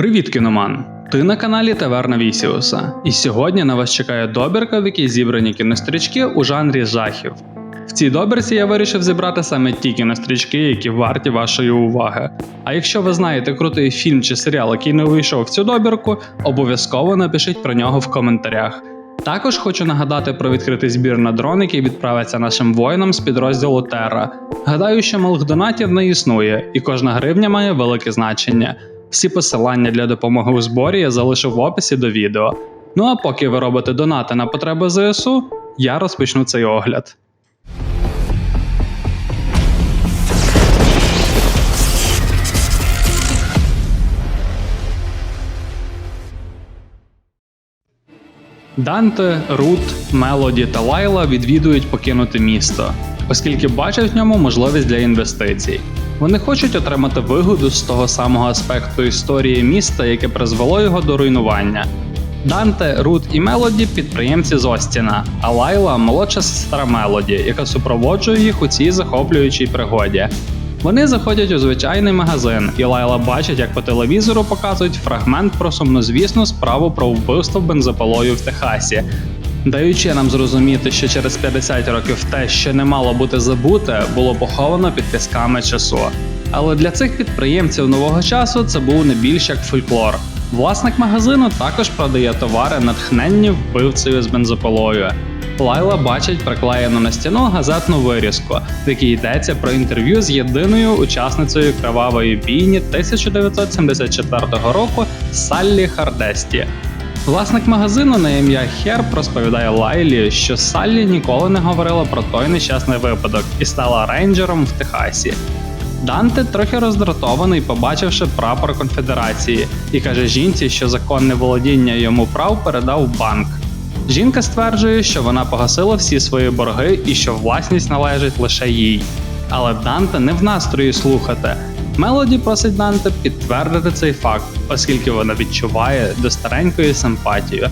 Привіт, кіноман! Ти на каналі Таверна Вісіуса, і сьогодні на вас чекає добірка, в якій зібрані кінострічки у жанрі жахів. В цій добірці я вирішив зібрати саме ті кінострічки, які варті вашої уваги. А якщо ви знаєте крутий фільм чи серіал, який не увійшов в цю добірку, обов'язково напишіть про нього в коментарях. Також хочу нагадати про відкритий збір на дрон, який відправиться нашим воїнам з підрозділу Терра. Гадаю, що малих донатів не існує, і кожна гривня має велике значення. Всі посилання для допомоги у зборі я залишу в описі до відео. Ну а поки ви робите донати на потреби ЗСУ, я розпочну цей огляд. Данте, Рут, Мелоді та Лайла відвідують покинуте місто, оскільки бачать в ньому можливість для інвестицій. Вони хочуть отримати вигоду з того самого аспекту історії міста, яке призвело його до руйнування. Данте, Рут і Мелоді підприємці з Остіна, а Лайла молодша сестра Мелоді, яка супроводжує їх у цій захоплюючій пригоді. Вони заходять у звичайний магазин, і Лайла бачить, як по телевізору показують фрагмент про сумнозвісну справу про вбивство бензопилою в Техасі, даючи нам зрозуміти, що через 50 років те, що не мало бути забуте, було поховано під пісками часу. Але для цих підприємців нового часу це був не більш як фольклор. Власник магазину також продає товари, натхненні вбивцею з бензопилою. Лайла бачить приклеєну на стіну газетну вирізку, в якій йдеться про інтерв'ю з єдиною учасницею кривавої бійні 1974 року Саллі Хардесті. Власник магазину на ім'я Херб розповідає Лайлі, що Саллі ніколи не говорила про той нещасний випадок і стала рейнджером в Техасі. Данте трохи роздратований, побачивши прапор конфедерації, і каже жінці, що законне володіння йому прав передав банк. Жінка стверджує, що вона погасила всі свої борги і що власність належить лише їй. Але Данте не в настрої слухати. Мелоді просить Данте підтвердити цей факт, оскільки вона відчуває до старенької симпатію.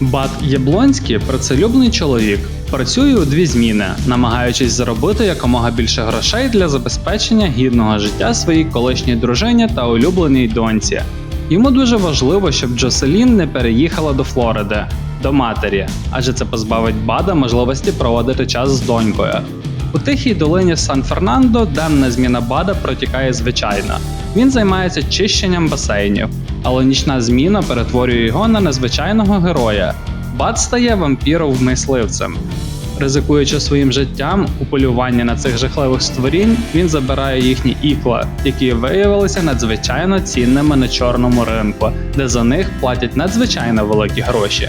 Бат Яблонський працелюбний чоловік. Працює у дві зміни, намагаючись заробити якомога більше грошей для забезпечення гідного життя своїй колишній дружині та улюбленій доньці. Йому дуже важливо, щоб Джоселін не переїхала до Флориди, до матері, адже це позбавить Бада можливості проводити час з донькою. У тихій долині Сан-Фернандо денна зміна Бада протікає звичайно. Він займається чищенням басейнів, але нічна зміна перетворює його на незвичайного героя. Бад стає вампіром-мисливцем. Ризикуючи своїм життям у полюванні на цих жахливих створінь, він забирає їхні ікла, які виявилися надзвичайно цінними на чорному ринку, де за них платять надзвичайно великі гроші.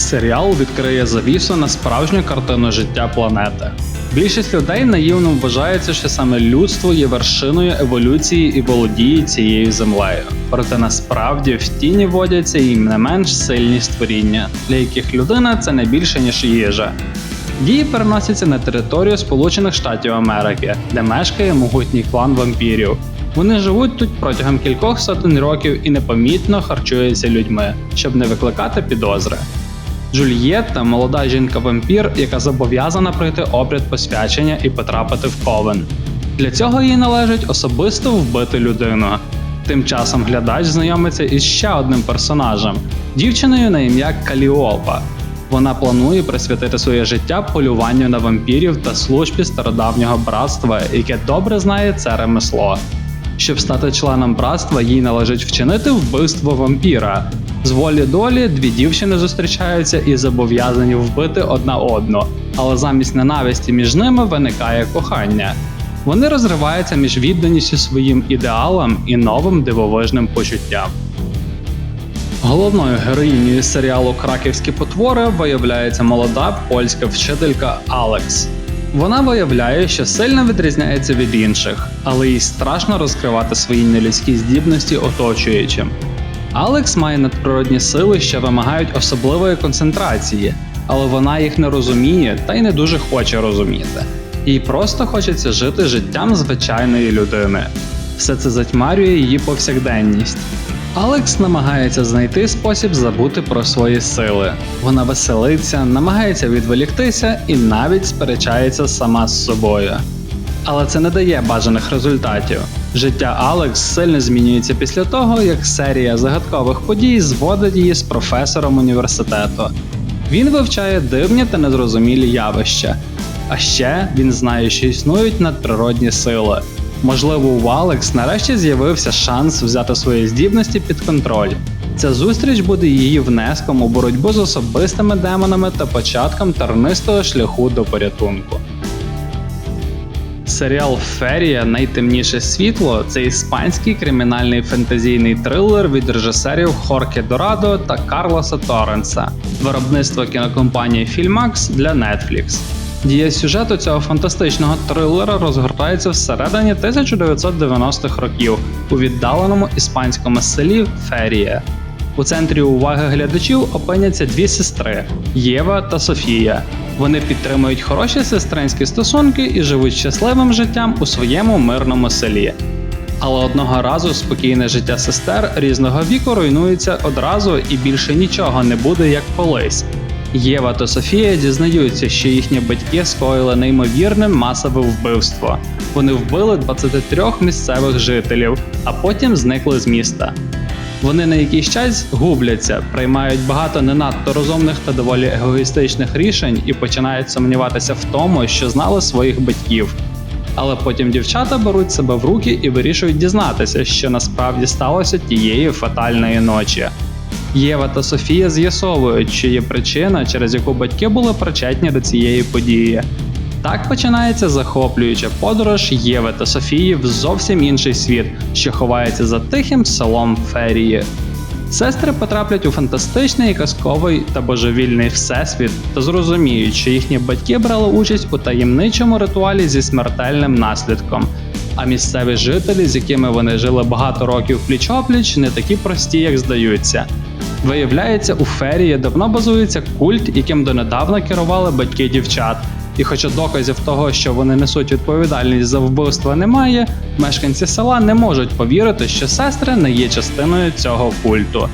Серіал відкриє завісу на справжню картину життя планети. Більшість людей наївно вважається, що саме людство є вершиною еволюції і володіє цією землею. Проте насправді в тіні водяться і не менш сильні створіння, для яких людина це не більше ніж їжа. Дії переносяться на територію Сполучених Штатів Америки, де мешкає могутній клан вампірів. Вони живуть тут протягом кількох сотень років і непомітно харчуються людьми, щоб не викликати підозри. Джульєтта молода жінка-вампір, яка зобов'язана пройти обряд посвячення і потрапити в ковен. Для цього їй належить особисто вбити людину. Тим часом глядач знайомиться із ще одним персонажем дівчиною на ім'я Каліопа. Вона планує присвятити своє життя полюванню на вампірів та службі стародавнього братства, яке добре знає це ремесло. Щоб стати членом братства, їй належить вчинити вбивство вампіра. З волі долі дві дівчини зустрічаються і зобов'язані вбити одна одну, але замість ненависті між ними виникає кохання. Вони розриваються між відданістю своїм ідеалам і новим дивовижним почуттям. Головною героїнею серіалу Краківські потвори виявляється молода польська вчителька Алекс. Вона виявляє, що сильно відрізняється від інших, але їй страшно розкривати свої нелюдські здібності оточуючим. Алекс має надприродні сили, що вимагають особливої концентрації, але вона їх не розуміє та й не дуже хоче розуміти. Їй просто хочеться жити життям звичайної людини. Все це затьмарює її повсякденність. Алекс намагається знайти спосіб забути про свої сили. Вона веселиться, намагається відволіктися і навіть сперечається сама з собою. Але це не дає бажаних результатів. Життя Алекс сильно змінюється після того, як серія загадкових подій зводить її з професором університету. Він вивчає дивні та незрозумілі явища. А ще він знає, що існують надприродні сили. Можливо, у Алекс нарешті з'явився шанс взяти свої здібності під контроль. Ця зустріч буде її внеском у боротьбу з особистими демонами та початком тернистого шляху до порятунку. Серіал Ферія Найтемніше світло це іспанський кримінальний фентезійний трилер від режисерів Хорке Дорадо та Карлоса Торренса, виробництво кінокомпанії Filmax для Netflix. Дія сюжету цього фантастичного трилера розгортається всередині 1990-х років у віддаленому іспанському селі Ферія. У центрі уваги глядачів опиняться дві сестри Єва та Софія. Вони підтримують хороші сестринські стосунки і живуть щасливим життям у своєму мирному селі. Але одного разу спокійне життя сестер різного віку руйнується одразу і більше нічого не буде як колись. Єва та Софія дізнаються, що їхні батьки скоїли неймовірне масове вбивство. Вони вбили 23 місцевих жителів, а потім зникли з міста. Вони на якийсь час губляться, приймають багато не надто розумних та доволі егоїстичних рішень і починають сумніватися в тому, що знали своїх батьків. Але потім дівчата беруть себе в руки і вирішують дізнатися, що насправді сталося тієї фатальної ночі. Єва та Софія з'ясовують, що є причина, через яку батьки були причетні до цієї події. Так починається захоплююча подорож Єви та Софії в зовсім інший світ, що ховається за тихим селом Ферії. Сестри потраплять у фантастичний, казковий та божевільний всесвіт та зрозуміють, що їхні батьки брали участь у таємничому ритуалі зі смертельним наслідком. А місцеві жителі, з якими вони жили багато років пліч-опліч, не такі прості, як здаються. Виявляється, у Ферії давно базується культ, яким донедавна керували батьки дівчат. І хоча доказів того, що вони несуть відповідальність за вбивство, немає, мешканці села не можуть повірити, що сестри не є частиною цього культу.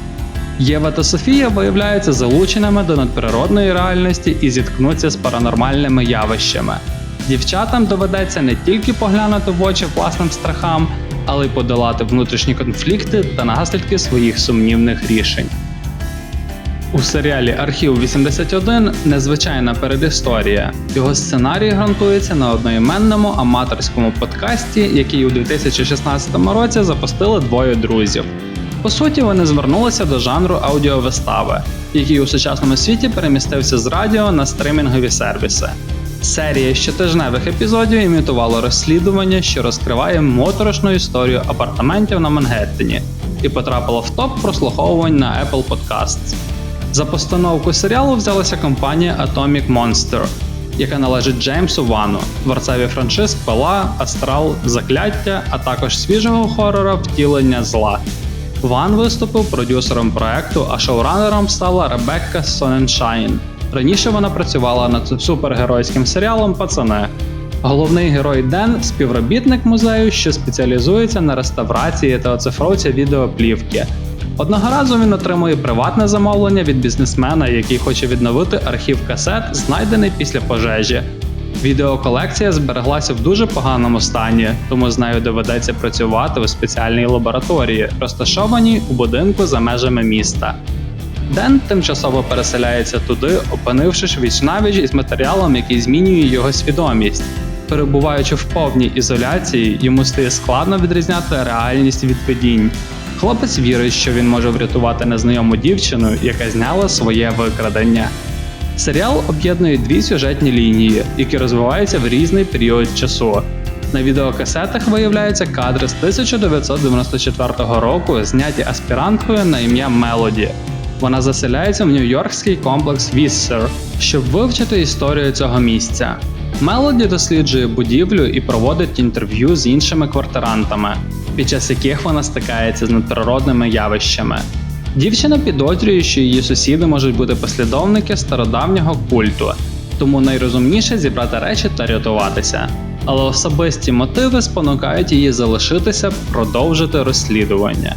Єва та Софія виявляються залученими до надприродної реальності і зіткнуться з паранормальними явищами. Дівчатам доведеться не тільки поглянути в очі власним страхам, але й подолати внутрішні конфлікти та наслідки своїх сумнівних рішень. У серіалі Архів 81 незвичайна передісторія. Його сценарій ґрунтується на одноіменному аматорському подкасті, який у 2016 році запустили двоє друзів. По суті, вони звернулися до жанру аудіовистави, який у сучасному світі перемістився з радіо на стримінгові сервіси. Серія щотижневих епізодів імітувала розслідування, що розкриває моторошну історію апартаментів на Мангеттені, і потрапила в топ прослуховувань на Apple Podcasts. За постановку серіалу взялася компанія Atomic Monster, яка належить Джеймсу Вану, творцеві франшиз Пила, Астрал, Закляття, а також свіжого хорора Втілення зла. Ван виступив продюсером проекту, а шоуранером стала Ребекка Соненшайн. Раніше вона працювала над супергеройським серіалом Пацане. Головний герой Ден співробітник музею, що спеціалізується на реставрації та оцифровці відеоплівки. Одного разу він отримує приватне замовлення від бізнесмена, який хоче відновити архів касет, знайдений після пожежі. Відеоколекція збереглася в дуже поганому стані, тому з нею доведеться працювати у спеціальній лабораторії, розташованій у будинку за межами міста. Ден тимчасово переселяється туди, опинившись вічнавіч із матеріалом, який змінює його свідомість. Перебуваючи в повній ізоляції, йому стає складно відрізняти реальність від видінь. Хлопець вірить, що він може врятувати незнайому дівчину, яка зняла своє викрадення. Серіал об'єднує дві сюжетні лінії, які розвиваються в різний період часу. На відеокасетах виявляються кадри з 1994 року, зняті аспіранткою на ім'я Мелоді. Вона заселяється в нью-йоркський комплекс Віссер, щоб вивчити історію цього місця. Мелоді досліджує будівлю і проводить інтерв'ю з іншими квартирантами, під час яких вона стикається з надприродними явищами. Дівчина підозрює, що її сусіди можуть бути послідовники стародавнього культу, тому найрозумніше зібрати речі та рятуватися. Але особисті мотиви спонукають її залишитися, продовжити розслідування.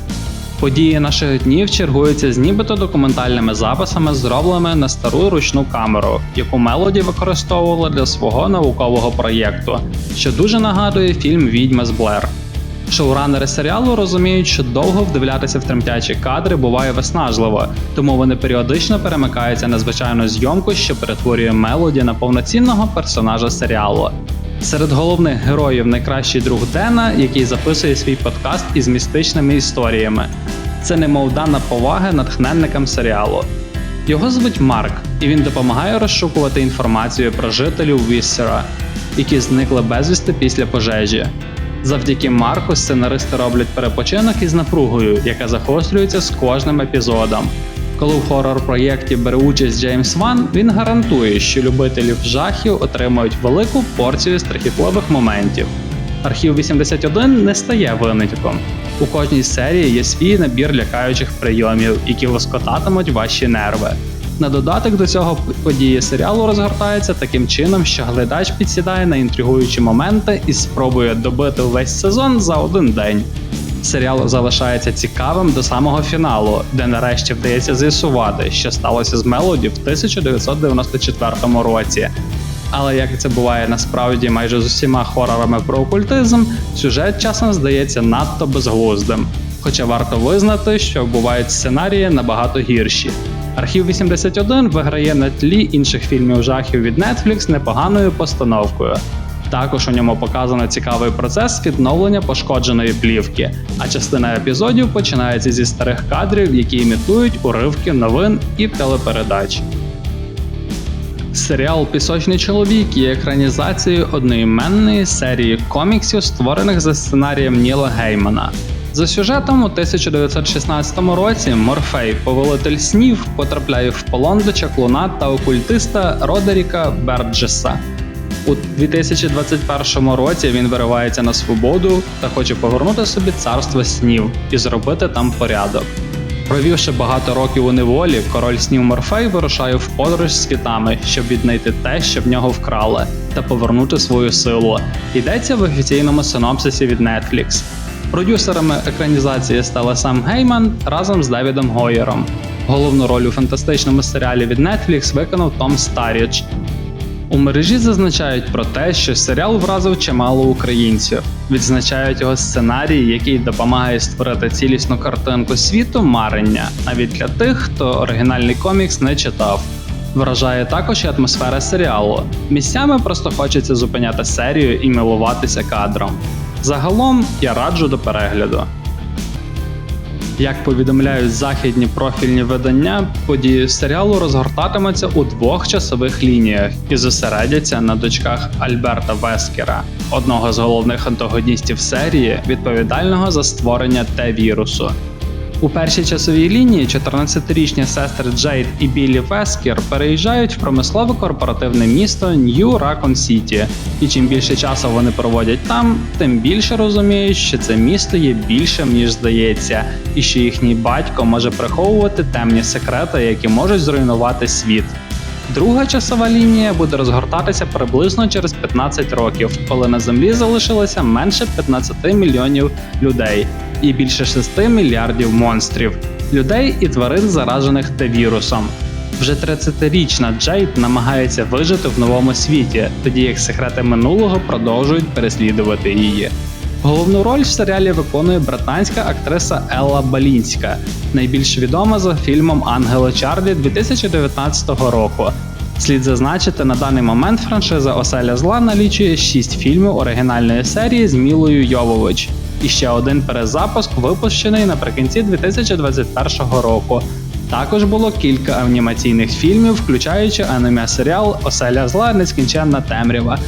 Події наших днів чергуються з нібито документальними записами, зробленими на стару ручну камеру, яку Мелоді використовувала для свого наукового проєкту, що дуже нагадує фільм Відьма з Блер. Шоуранери серіалу розуміють, що довго вдивлятися в тремтячі кадри буває виснажливо, тому вони періодично перемикаються на звичайну зйомку, що перетворює Мелоді на повноцінного персонажа серіалу. Серед головних героїв найкращий друг Дена, який записує свій подкаст із містичними історіями. Це немов дана поваги натхненникам серіалу. Його звуть Марк, і він допомагає розшукувати інформацію про жителів Віссера, які зникли безвісти після пожежі. Завдяки Марку сценаристи роблять перепочинок із напругою, яка загострюється з кожним епізодом. Коли в хорор-проєкті бере участь Джеймс Ван, він гарантує, що любителів жахів отримають велику порцію страхітливих моментів. Архів 81 не стає винятком. У кожній серії є свій набір лякаючих прийомів, які воскотатимуть ваші нерви. На додаток до цього події серіалу розгортаються таким чином, що глядач підсідає на інтригуючі моменти і спробує добити весь сезон за один день. Серіал залишається цікавим до самого фіналу, де нарешті вдається з'ясувати, що сталося з Мелоді в 1994 році. Але як це буває насправді майже з усіма хорорами про окультизм, сюжет часом здається надто безглуздим. Хоча варто визнати, що бувають сценарії набагато гірші. Архів 81 виграє на тлі інших фільмів жахів від Netflix непоганою постановкою. Також у ньому показано цікавий процес відновлення пошкодженої плівки, а частина епізодів починається зі старих кадрів, які імітують уривки новин і телепередач. Серіал Пісочний чоловік є екранізацією одноіменної серії коміксів, створених за сценарієм Ніла Геймана. За сюжетом у 1916 році Морфей, повелитель снів, потрапляє в полон до чаклуна та окультиста Родеріка Берджеса. У 2021 році він виривається на свободу та хоче повернути собі царство снів і зробити там порядок. Провівши багато років у неволі, король снів Морфей вирушає в подорож світами, щоб віднайти те, що в нього вкрали, та повернути свою силу. Йдеться в офіційному синопсисі від Netflix. Продюсерами екранізації стали сам Гейман разом з Девідом Гойером. Головну роль у фантастичному серіалі від Netflix виконав Том Старіч. У мережі зазначають про те, що серіал вразив чимало українців. Відзначають його сценарій, який допомагає створити цілісну картинку світу марення, навіть для тих, хто оригінальний комікс не читав. Вражає також і атмосфера серіалу. Місцями просто хочеться зупиняти серію і милуватися кадром. Загалом я раджу до перегляду. Як повідомляють західні профільні видання, події серіалу розгортатимуться у двох часових лініях і зосередяться на дочках Альберта Вескера, одного з головних антагоністів серії, відповідального за створення Т-вірусу. У першій часовій лінії 14-річні сестри Джейд і Біллі Вескер переїжджають в промислове корпоративне місто Нью Ракон Сіті, і чим більше часу вони проводять там, тим більше розуміють, що це місто є більшим ніж здається, і що їхній батько може приховувати темні секрети, які можуть зруйнувати світ. Друга часова лінія буде розгортатися приблизно через 15 років, коли на землі залишилося менше 15 мільйонів людей і більше 6 мільярдів монстрів, людей і тварин, заражених Т-вірусом. Вже 30-річна Джейд намагається вижити в новому світі, тоді як секрети минулого продовжують переслідувати її. Головну роль в серіалі виконує британська актриса Елла Балінська, найбільш відома за фільмом Ангели Чарлі 2019 року. Слід зазначити, на даний момент франшиза Оселя Зла налічує 6 фільмів оригінальної серії з Мілою Йовович. І ще один перезапуск випущений наприкінці 2021 року. Також було кілька анімаційних фільмів, включаючи аніме серіал Оселя Зла Нескінченна темрява.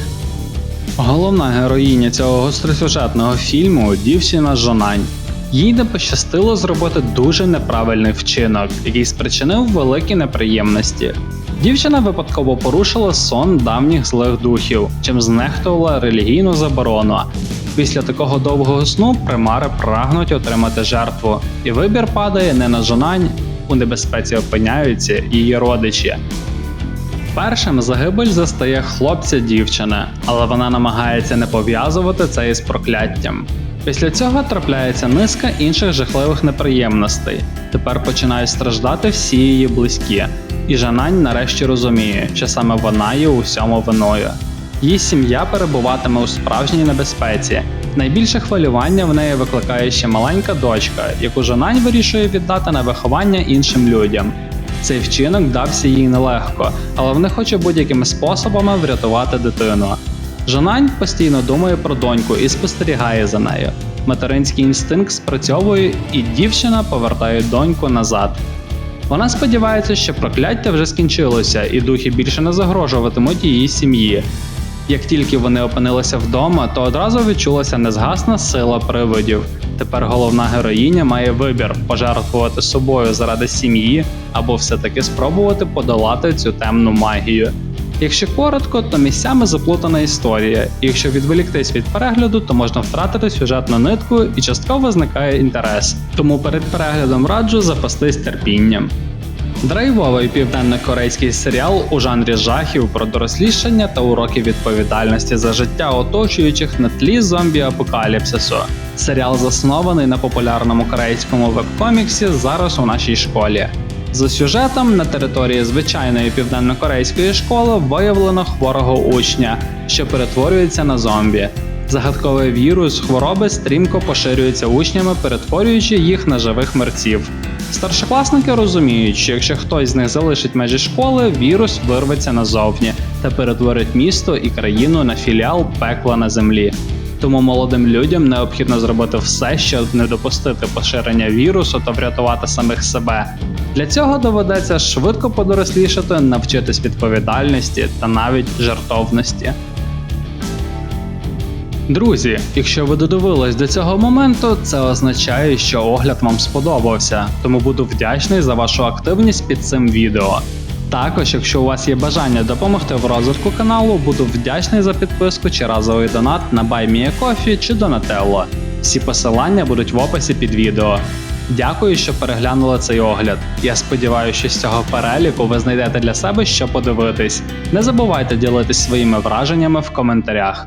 Головна героїня цього гостросюжетного фільму дівчина Жонань. Їй не пощастило зробити дуже неправильний вчинок, який спричинив великі неприємності. Дівчина випадково порушила сон давніх злих духів, чим знехтувала релігійну заборону. Після такого довгого сну примари прагнуть отримати жертву, і вибір падає не на жонань, у небезпеці опиняються її родичі. Першим загибель застає хлопця дівчини, але вона намагається не пов'язувати це із прокляттям. Після цього трапляється низка інших жахливих неприємностей. Тепер починають страждати всі її близькі, і Жанань нарешті розуміє, що саме вона є у всьому виною. Її сім'я перебуватиме у справжній небезпеці. Найбільше хвилювання в неї викликає ще маленька дочка, яку Жанань вирішує віддати на виховання іншим людям. Цей вчинок дався їй нелегко, але вона хоче будь-якими способами врятувати дитину. Жанань постійно думає про доньку і спостерігає за нею. Материнський інстинкт спрацьовує, і дівчина повертає доньку назад. Вона сподівається, що прокляття вже скінчилося, і духи більше не загрожуватимуть її сім'ї. Як тільки вони опинилися вдома, то одразу відчулася незгасна сила привидів. Тепер головна героїня має вибір пожертвувати собою заради сім'ї або все-таки спробувати подолати цю темну магію. Якщо коротко, то місцями заплутана історія, і якщо відволіктись від перегляду, то можна втратити сюжетну нитку і частково зникає інтерес. Тому перед переглядом раджу запастись терпінням. Драйвовий південно-корейський серіал у жанрі жахів про дорослішання та уроки відповідальності за життя оточуючих на тлі зомбі-апокаліпсису. Серіал заснований на популярному корейському веб-коміксі зараз у нашій школі. За сюжетом на території звичайної південно-корейської школи виявлено хворого учня, що перетворюється на зомбі. Загадковий вірус хвороби стрімко поширюється учнями, перетворюючи їх на живих мерців. Старшокласники розуміють, що якщо хтось з них залишить межі школи, вірус вирветься назовні та перетворить місто і країну на філіал пекла на землі. Тому молодим людям необхідно зробити все, щоб не допустити поширення вірусу та врятувати самих себе. Для цього доведеться швидко подорослішати, навчитись відповідальності та навіть жертовності. Друзі, якщо ви додивились до цього моменту, це означає, що огляд вам сподобався, тому буду вдячний за вашу активність під цим відео. Також, якщо у вас є бажання допомогти в розвитку каналу, буду вдячний за підписку чи разовий донат на BuyMeACoffee чи Donatello. Всі посилання будуть в описі під відео. Дякую, що переглянули цей огляд. Я сподіваюся, що з цього переліку ви знайдете для себе що подивитись. Не забувайте ділитись своїми враженнями в коментарях.